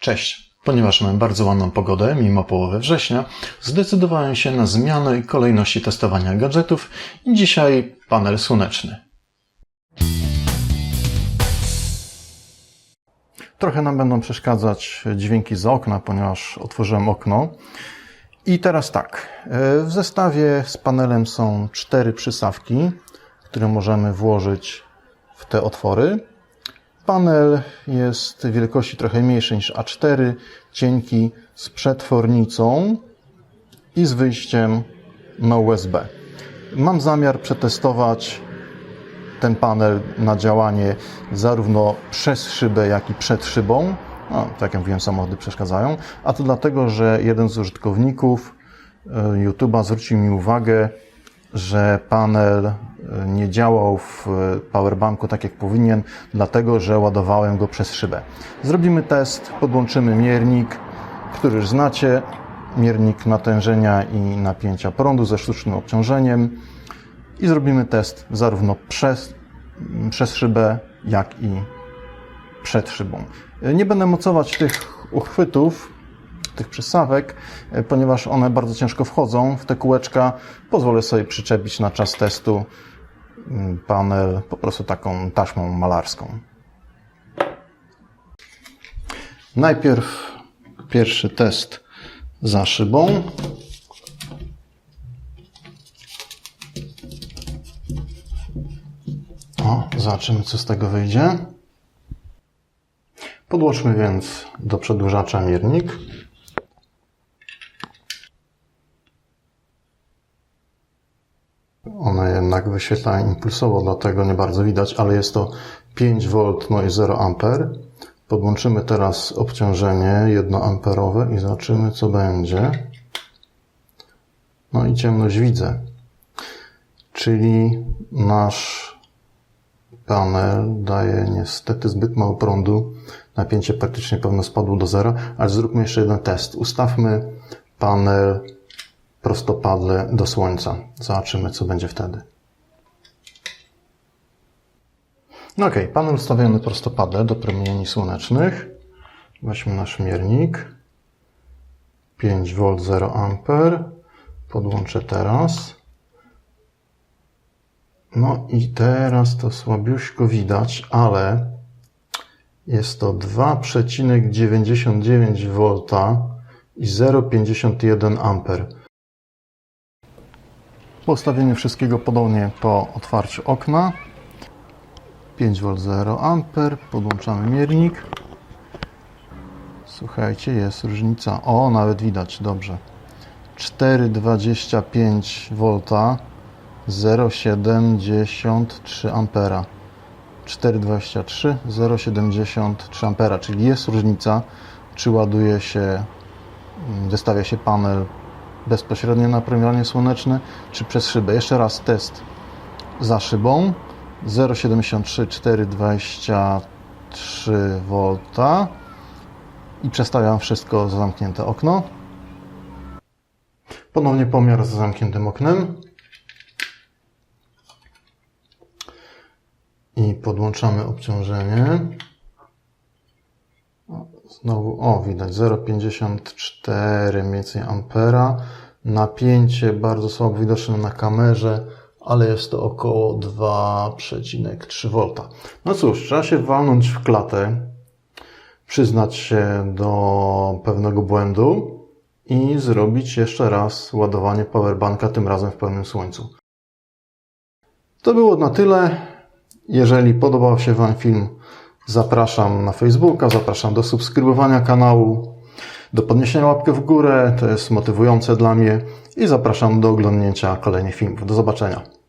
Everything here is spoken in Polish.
Cześć. Ponieważ mamy bardzo ładną pogodę, mimo połowy września, zdecydowałem się na zmianę kolejności testowania gadżetów i dzisiaj panel słoneczny. Trochę nam będą przeszkadzać dźwięki za okna, ponieważ otworzyłem okno. I teraz tak, e, w zestawie z panelem są cztery przysawki, które możemy włożyć w te otwory. Panel jest wielkości trochę mniejszej niż A4, cienki, z przetwornicą i z wyjściem na USB. Mam zamiar przetestować ten panel na działanie zarówno przez szybę, jak i przed szybą. No, tak jak mówiłem, samochody przeszkadzają. A to dlatego, że jeden z użytkowników e, YouTube'a zwrócił mi uwagę, że panel e, nie działał w e, powerbanku tak jak powinien, dlatego że ładowałem go przez szybę. Zrobimy test, podłączymy miernik, który już znacie, miernik natężenia i napięcia prądu ze sztucznym obciążeniem i zrobimy test zarówno przez, przez szybę, jak i przed szybą. Nie będę mocować tych uchwytów, tych przysawek, e, ponieważ one bardzo ciężko wchodzą w te kółeczka. Pozwolę sobie przyczepić na czas testu mm, panel po prostu taką taśmą malarską. Najpierw pierwszy test za szybą. O, zobaczymy co z tego wyjdzie. Podłączmy więc do przedłużacza miernik. One jednak wyświetlają impulsowo, dlatego nie bardzo widać, ale jest to 5V no i 0 A. Podłączymy teraz obciążenie 1A i zobaczymy co będzie. No i ciemność widzę. Czyli nasz panel daje niestety zbyt mało prądu. Napięcie praktycznie pewno spadło do zera, ale zróbmy jeszcze jeden test. Ustawmy panel prostopadle do słońca. Zobaczymy, co będzie wtedy. No ok, panel ustawiony prostopadle do promieni słonecznych. Weźmy nasz miernik. 5V 0 A. Podłączę teraz. No i teraz to słabiuśko widać, ale jest to 2,99V i 0,51 A. Po ustawieniu wszystkiego podobnie po otwarciu okna. 5V 0 A. Podłączamy miernik. Słuchajcie, jest różnica. O, nawet widać, dobrze. 4,25V 0,73 ampera. 4,23 0,73 ampera, czyli jest różnica, czy ładuje się, wystawia się panel bezpośrednio na słoneczne, czy przez szybę. Jeszcze raz test za szybą. 0,73 4,23 V i przestawiam wszystko za zamknięte okno. Ponownie pomiar za zamkniętym oknem. I podłączamy obciążenie. Znowu, o widać 0,54 mniej więcej ampera. Napięcie bardzo słabo widoczne na kamerze, ale jest to około 2,3 V. No cóż, trzeba się walnąć w klatę, przyznać się do pewnego błędu i zrobić jeszcze raz ładowanie powerbanka, tym razem w pełnym słońcu. To było na tyle. Jeżeli podobał się Wam film, zapraszam na Facebooka, zapraszam do subskrybowania kanału, do podniesienia łapki w górę, to jest motywujące dla mnie i zapraszam do oglądnięcia kolejnych filmów. Do zobaczenia.